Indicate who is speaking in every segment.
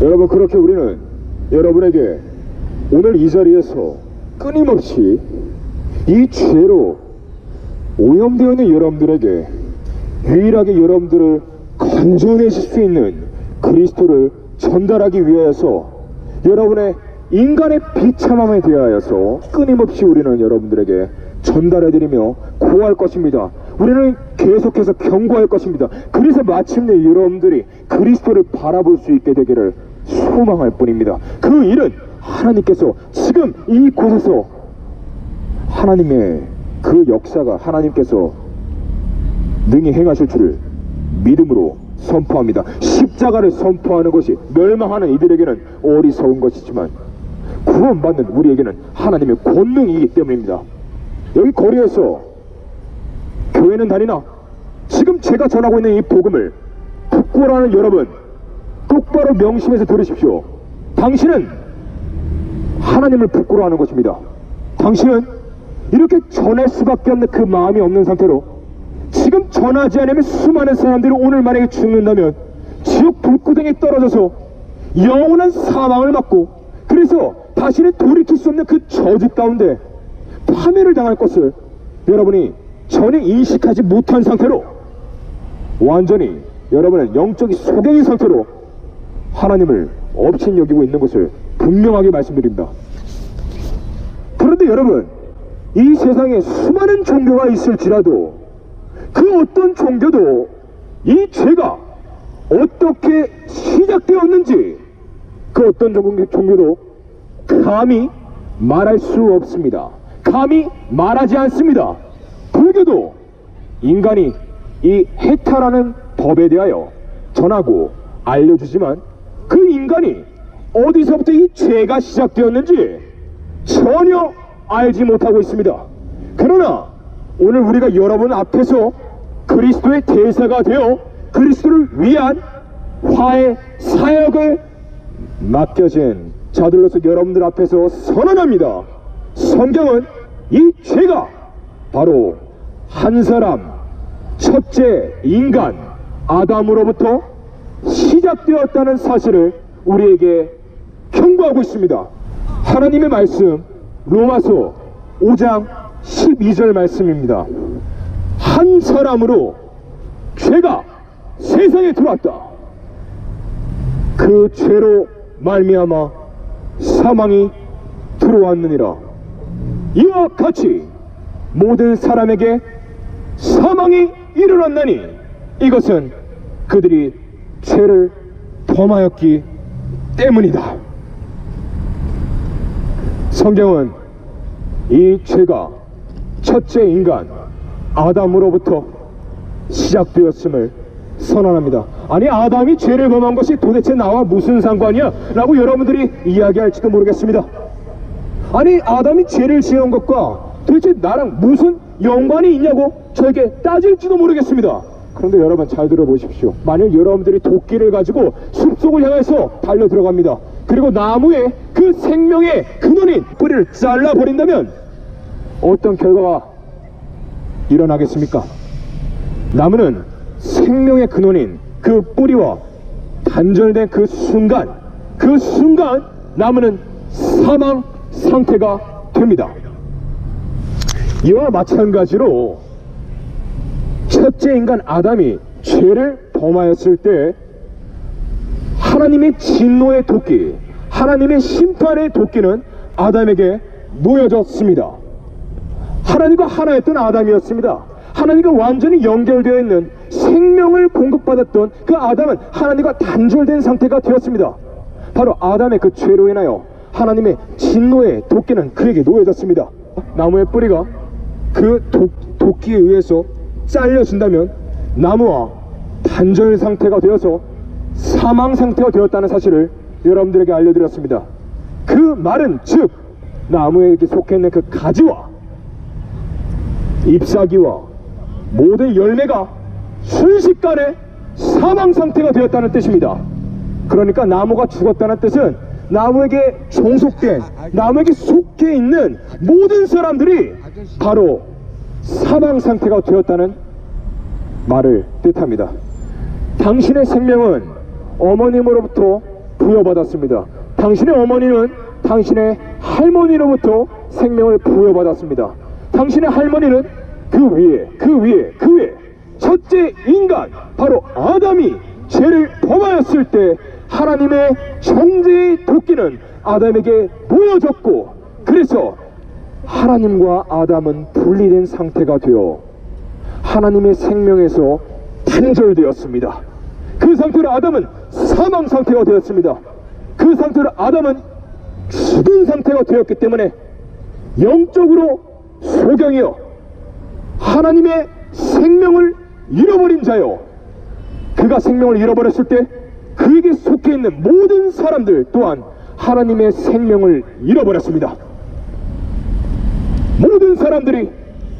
Speaker 1: 여러분 그렇게 우리는 여러분에게 오늘 이 자리에서 끊임없이 이 죄로 오염되어 있는 여러분들에게 유일하게 여러분들을 건져내실 수 있는 그리스도를 전달하기 위하여서 여러분의 인간의 비참함에 대하여서 끊임없이 우리는 여러분들에게 전달해드리며 고할 것입니다. 우리는 계속해서 경고할 것입니다. 그래서 마침내 여러분들이 그리스도를 바라볼 수 있게 되기를 소망할 뿐입니다. 그 일은 하나님께서 지금 이곳에서 하나님의 그 역사가 하나님께서 능히 행하실 줄을 믿음으로 선포합니다. 십자가를 선포하는 것이 멸망하는 이들에게는 어리석은 것이지만 구원받는 우리에게는 하나님의 권능이기 때문입니다. 여기 거리에서 교회는 다니나 지금 제가 전하고 있는 이 복음을 부끄러워하는 여러분 똑바로 명심해서 들으십시오. 당신은 하나님을 부끄러워하는 것입니다. 당신은 이렇게 전할 수밖에 없는 그 마음이 없는 상태로 지금 전하지 않으면 수많은 사람들이 오늘 만약에 죽는다면 지옥 불구덩이에 떨어져서 영원한 사망을 맞고 그래서 다시는 돌이킬 수 없는 그 저주 가운데 파멸을 당할 것을 여러분이 전혀 인식하지 못한 상태로 완전히 여러분은 영적인 소경인 상태로 하나님을 업신 여기고 있는 것을 분명하게 말씀드립니다. 그런데 여러분, 이 세상에 수많은 종교가 있을지라도 그 어떤 종교도 이 죄가 어떻게 시작되었는지 그 어떤 종교- 종교도 감히 말할 수 없습니다. 감히 말하지 않습니다. 불교도 인간이 이 해탈하는 법에 대하여 전하고 알려주지만 그 인간이 어디서부터 이 죄가 시작되었는지 전혀 알지 못하고 있습니다. 그러나 오늘 우리가 여러분 앞에서 그리스도의 대사가 되어 그리스도를 위한 화해 사역을 맡겨진 자들로서 여러분들 앞에서 선언합니다. 성경은 이 죄가 바로 한 사람 첫째 인간 아담으로부터 시작되었다는 사실을 우리에게 경고하고 있습니다. 하나님의 말씀 로마서 5장 12절 말씀입니다. 한 사람으로 죄가 세상에 들어왔다. 그 죄로 말미암아 사망이 들어왔느니라. 이와 같이 모든 사람에게 사망이 일어났나니 이것은 그들이 죄를 범하였기 때문이다. 성경은 이 죄가 첫째 인간 아담으로부터 시작되었음을 선언합니다. 아니 아담이 죄를 범한 것이 도대체 나와 무슨 상관이야? 라고 여러분들이 이야기할지도 모르겠습니다. 아니 아담이 죄를 지은 것과 도대체 나랑 무슨 연관이 있냐고 저에게 따질지도 모르겠습니다. 그런데 여러분 잘 들어보십시오. 만약 여러분들이 도끼를 가지고 숲속을 향해서 달려 들어갑니다. 그리고 나무의 그 생명의 근원인 뿌리를 잘라 버린다면 어떤 결과가 일어나겠습니까? 나무는 생명의 근원인 그 뿌리와 단절된 그 순간, 그 순간 나무는 사망 상태가 됩니다. 이와 마찬가지로 첫째 인간 아담이 죄를 범하였을 때 하나님의 진노의 도끼, 하나님의 심판의 도끼는 아담에게 놓여졌습니다. 하나님과 하나였던 아담이었습니다. 하나님과 완전히 연결되어 있는 생명을 공급받았던 그 아담은 하나님과 단절된 상태가 되었습니다. 바로 아담의 그 죄로 인하여 하나님의 진노의 도끼는 그에게 놓여졌습니다. 나무의 뿌리가 그 도, 도끼에 의해서 잘려진다면 나무와 단절 상태가 되어서 사망 상태가 되었다는 사실을 여러분들에게 알려드렸습니다. 그 말은 즉 나무에게 속해 있는 그 가지와 잎사귀와 모든 열매가 순식간에 사망 상태가 되었다는 뜻입니다. 그러니까 나무가 죽었다는 뜻은 나무에게 종속된 나무에게 속해 있는 모든 사람들이 바로 사망 상태가 되었다는 말을 뜻합니다. 당신의 생명은 어머님으로부터 부여받았습니다. 당신의 어머니는 당신의 할머니로부터 생명을 부여받았습니다. 당신의 할머니는 그 위에, 그 위에, 그 위에 첫째 인간 바로 아담이 죄를 범하였을 때 하나님의 정죄의 도끼는 아담에게 보여졌고 그래서 하나님과 아담은 분리된 상태가 되어 하나님의 생명에서 단절되었습니다. 그 상태로 아담은 사망 상태가 되었습니다. 그 상태로 아담은 죽은 상태가 되었기 때문에 영적으로 소경이요 하나님의 생명을 잃어버린 자요 그가 생명을 잃어버렸을 때 그에게 속해 있는 모든 사람들 또한 하나님의 생명을 잃어버렸습니다. 모든 사람들이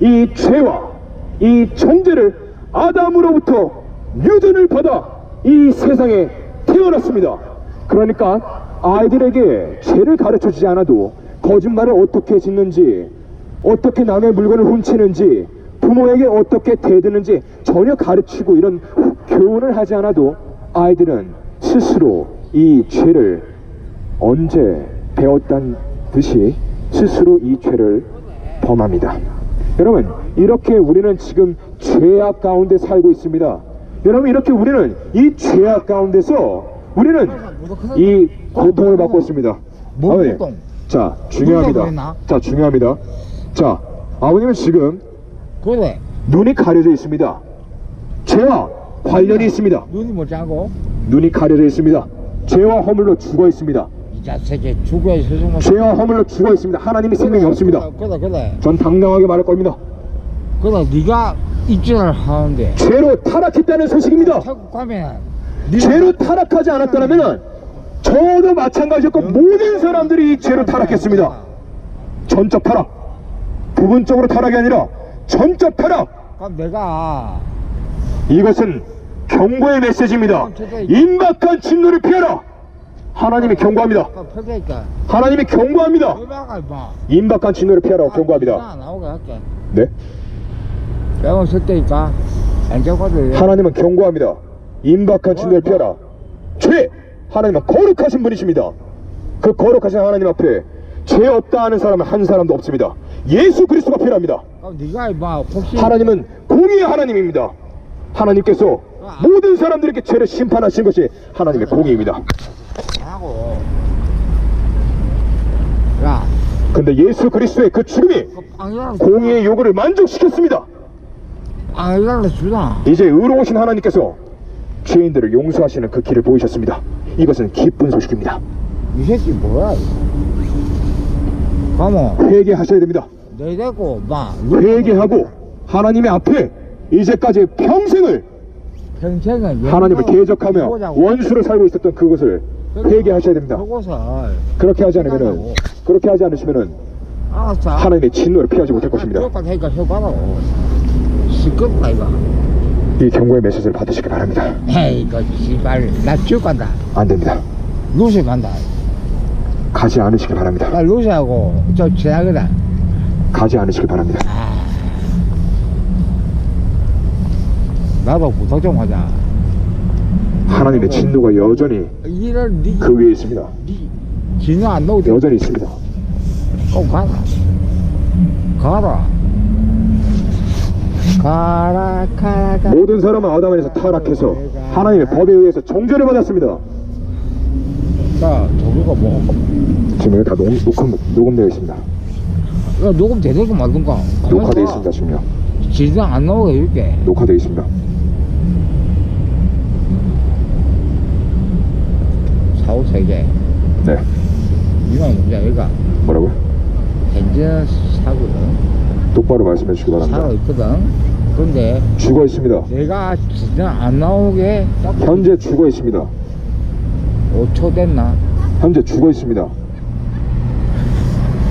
Speaker 1: 이 죄와 이 정죄를 아담으로부터 유전을 받아 이 세상에 태어났습니다. 그러니까 아이들에게 죄를 가르쳐 주지 않아도 거짓말을 어떻게 짓는지, 어떻게 남의 물건을 훔치는지, 부모에게 어떻게 대드는지 전혀 가르치고 이런 교훈을 하지 않아도 아이들은 스스로 이 죄를 언제 배웠단 듯이 스스로 이 죄를 범합니다. 여러분, 이렇게 우리는 지금 죄악 가운데 살고 있습니다. 여러분, 이렇게 우리는 이 죄악 가운데서 우리는 이 고통을 받고 있습니다.
Speaker 2: 뭐
Speaker 1: 아버님? 자, 중요합니다. 자, 중요합니다. 자, 아버님은 지금 눈이 가려져 있습니다. 죄와 관련이 있습니다.
Speaker 2: 눈이
Speaker 1: 가려져 있습니다. 죄와 허물로 죽어 있습니다.
Speaker 2: 이 자식이 죽어 있어서
Speaker 1: 죄와 허물로 죽어 있습니다. 하나님이 생명이 없습니다.
Speaker 2: 그래 그래
Speaker 1: 전 당당하게 말할 겁니다.
Speaker 2: 그래 네가 입증을 하는데
Speaker 1: 죄로 타락했다는 소식입니다.
Speaker 2: 태국 가면
Speaker 1: 죄로 타락하지 않았다면 저도 마찬가지였고 모든 사람들이 이 죄로 타락했습니다. 전적 타락. 부분적으로 타락이 아니라 전적 타락.
Speaker 2: 그럼 내가
Speaker 1: 이것은 경고의 메시지입니다. 임박한 진노를 피하라. 하나님이 경고합니다. 하나님이 경고합니다. 임박한 진노를 피하라고 경고합니다. 네? 하나님은 경고합니다. 임박한 진노를 피하라. 죄! 하나님은 거룩하신 분이십니다. 그 거룩하신 하나님 앞에 죄 없다 하는 사람은 한 사람도 없습니다. 예수 그리스도가 필요합니다. 하나님은 공의의 하나님입니다. 하나님께서 모든 사람들에게 죄를 심판하신 것이 하나님의 공의입니다.
Speaker 2: 하고 야
Speaker 1: 근데 예수 그리스도의 그 죽음이
Speaker 2: 그
Speaker 1: 공의의 요구를 만족시켰습니다. 이제 의로우신 하나님께서 죄인들을 용서하시는 그 길을 보이셨습니다. 이것은 기쁜 소식입니다.
Speaker 2: 이 새끼 뭐야 가면
Speaker 1: 회개하셔야 됩니다.
Speaker 2: 내 대고 막
Speaker 1: 회개하고 하나님의 앞에 이제까지 평생을
Speaker 2: 평생은
Speaker 1: 하나님을 대적하며 원수로 살고 있었던 그것을 회개하셔야 됩니다. 그렇게 하지 않으면은 그렇게 하지 않으시면은 하나님의 진노를 피하지 못할 것입니다.
Speaker 2: 되니까 효과라고 시끄럽다 이거
Speaker 1: 이 경고의 메시지를 받으시기 바랍니다.
Speaker 2: 에이 이거 씨발 나 지옥 간다
Speaker 1: 안 됩니다.
Speaker 2: 루시 간다
Speaker 1: 가지 않으시기 바랍니다.
Speaker 2: 나 루시하고 저 지나거든
Speaker 1: 가지 않으시기 바랍니다.
Speaker 2: 아. 나도 부탁 좀 하자
Speaker 1: 하나님의 진노가 여전히 그 위에 있습니다.
Speaker 2: 니 진호 안 나오고 돼.
Speaker 1: 여전히 있습니다.
Speaker 2: 꼭 가라 가라 가라 가라 가라
Speaker 1: 모든 사람은 아담 안에서 타락해서 하나님의 법에 의해서 정죄를 받았습니다.
Speaker 2: 나 저기가 뭐
Speaker 1: 지금 여기 다 녹음, 녹음, 녹음되어 있습니다.
Speaker 2: 야, 녹음 되든가 말든가
Speaker 1: 녹화되어 있습니다. 지금요.
Speaker 2: 진호 안 나오게 이렇게
Speaker 1: 녹화되어 있습니다.
Speaker 2: 사후 세계
Speaker 1: 네.
Speaker 2: 이만 문제야 여기가
Speaker 1: 뭐라고요?
Speaker 2: 현재 사거든
Speaker 1: 똑바로 말씀해 주시기 바랍니다.
Speaker 2: 있거든 근데
Speaker 1: 죽어 있습니다.
Speaker 2: 내가 진짜 안 나오게 딱
Speaker 1: 현재 죽어 있습니다.
Speaker 2: 5초 됐나?
Speaker 1: 현재 죽어 있습니다.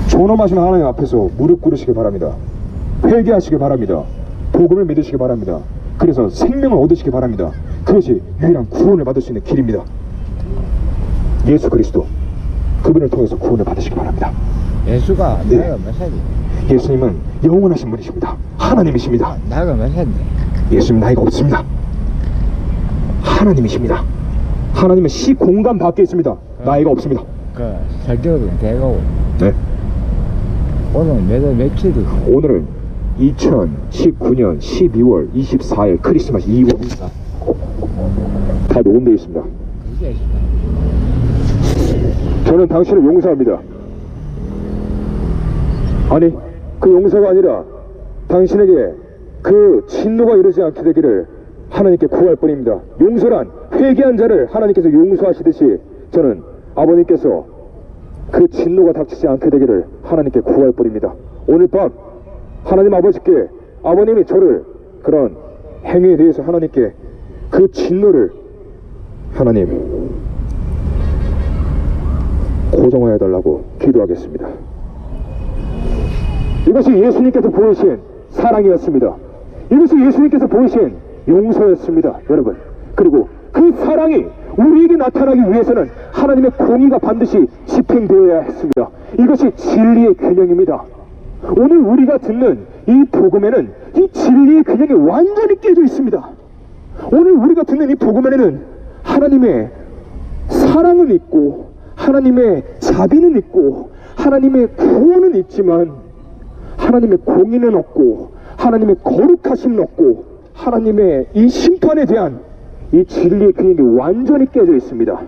Speaker 1: 존엄하신 하나님 앞에서 무릎 꿇으시기 바랍니다. 회개하시기 바랍니다. 복음을 믿으시기 바랍니다. 그래서 생명을 얻으시기 바랍니다. 그것이 유일한 구원을 받을 수 있는 길입니다. 예수 그리스도 그분을 통해서 구원을 받으시기 바랍니다.
Speaker 2: 예수가
Speaker 1: 네.
Speaker 2: 몇 살이?
Speaker 1: 예수님은 영원하신 분이십니다. 하나님이십니다.
Speaker 2: 나이가 몇 살인데?
Speaker 1: 예수님 나이가 없습니다. 하나님이십니다. 하나님은 시 공간 밖에 있습니다. 나이가 없습니다.
Speaker 2: 그 설정은 되고
Speaker 1: 네.
Speaker 2: 오늘 몇월 며칠이
Speaker 1: 오늘은 2019년 12월 24일 크리스마스 2월입니다. 다 녹음되어 있습니다.
Speaker 2: 그게
Speaker 1: 저는 당신을 용서합니다. 아니, 그 용서가 아니라 당신에게 그 진노가 이르지 않게 되기를 하나님께 구할 뿐입니다. 용서란 회개한 자를 하나님께서 용서하시듯이 저는 아버님께서 그 진노가 닥치지 않게 되기를 하나님께 구할 뿐입니다. 오늘 밤 하나님 아버지께 아버님이 저를 그런 행위에 대해서 하나님께 그 진노를 하나님 고정하여 달라고 기도하겠습니다. 이것이 예수님께서 보이신 사랑이었습니다. 이것이 예수님께서 보이신 용서였습니다. 여러분. 그리고 그 사랑이 우리에게 나타나기 위해서는 하나님의 공의가 반드시 집행되어야 했습니다. 이것이 진리의 균형입니다. 오늘 우리가 듣는 이 복음에는 이 진리의 균형이 완전히 깨져 있습니다. 오늘 우리가 듣는 이 복음에는 하나님의 사랑은 있고 하나님의 자비는 있고 하나님의 구원은 있지만 하나님의 공의는 없고 하나님의 거룩하심은 없고 하나님의 이 심판에 대한 이 진리의 균형이 완전히 깨져 있습니다.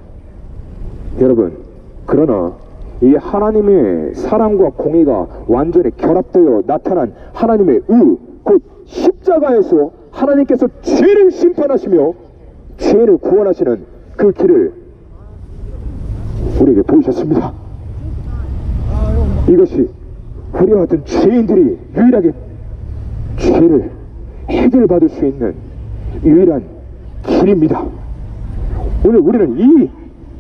Speaker 1: 여러분 그러나 이 하나님의 사랑과 공의가 완전히 결합되어 나타난 하나님의 의, 곧 십자가에서 하나님께서 죄를 심판하시며 죄를 구원하시는 그 길을 우리에게 보이셨습니다. 이것이 우리와 같은 죄인들이 유일하게 죄를 해결받을 수 있는 유일한 길입니다. 오늘 우리는 이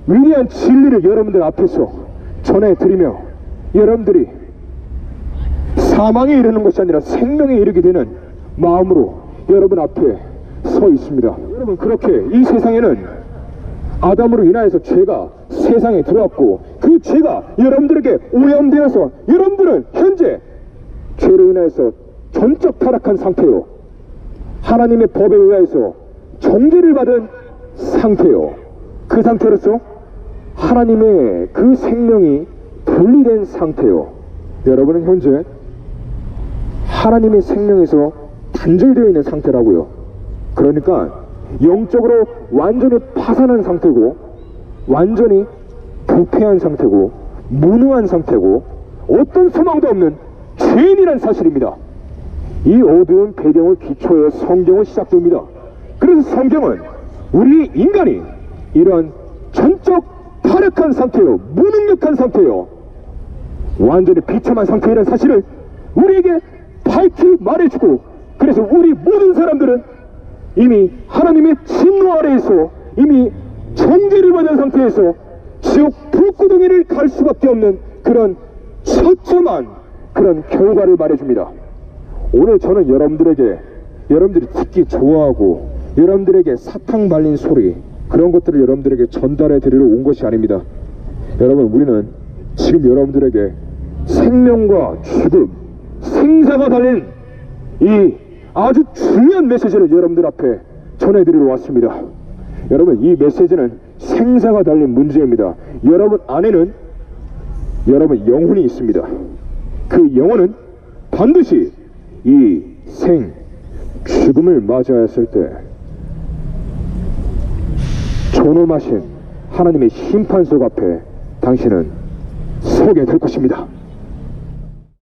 Speaker 1: 위대한 진리를 여러분들 앞에서 전해드리며 여러분들이 사망에 이르는 것이 아니라 생명에 이르게 되는 마음으로 여러분 앞에 서 있습니다. 여러분 그렇게 이 세상에는 아담으로 인하여서 죄가 세상에 들어왔고 그 죄가 여러분들에게 오염되어서 여러분들은 현재 죄로 인하여서 전적 타락한 상태요. 하나님의 법에 의하여서 정죄를 받은 상태요. 그 상태로서 하나님의 그 생명이 분리된 상태요. 여러분은 현재 하나님의 생명에서 단절되어 있는 상태라고요. 그러니까 영적으로 완전히 파산한 상태고 완전히 부패한 상태고 무능한 상태고 어떤 소망도 없는 죄인이란 사실입니다. 이 어두운 배경을 기초해 성경은 시작됩니다. 그래서 성경은 우리 인간이 이러한 전적 타락한 상태요, 무능력한 상태요, 완전히 비참한 상태라는 사실을 우리에게 밝히 말해주고 그래서 우리 모든 사람들은 이미 하나님의 진노 아래에서 이미 정죄를 받은 상태에서 지옥 불구덩이를 갈 수밖에 없는 그런 처참한 그런 결과를 말해줍니다. 오늘 저는 여러분들에게 여러분들이 듣기 좋아하고 여러분들에게 사탕 발린 소리 그런 것들을 여러분들에게 전달해 드리러 온 것이 아닙니다. 여러분 우리는 지금 여러분들에게 생명과 죽음, 생사가 달린 이 아주 중요한 메시지를 여러분들 앞에 전해드리러 왔습니다. 여러분 이 메시지는 생사가 달린 문제입니다. 여러분 안에는 여러분 영혼이 있습니다. 그 영혼은 반드시 이 생, 죽음을 맞이하였을 때 존엄하신 하나님의 심판석 앞에 당신은 서게 될 것입니다.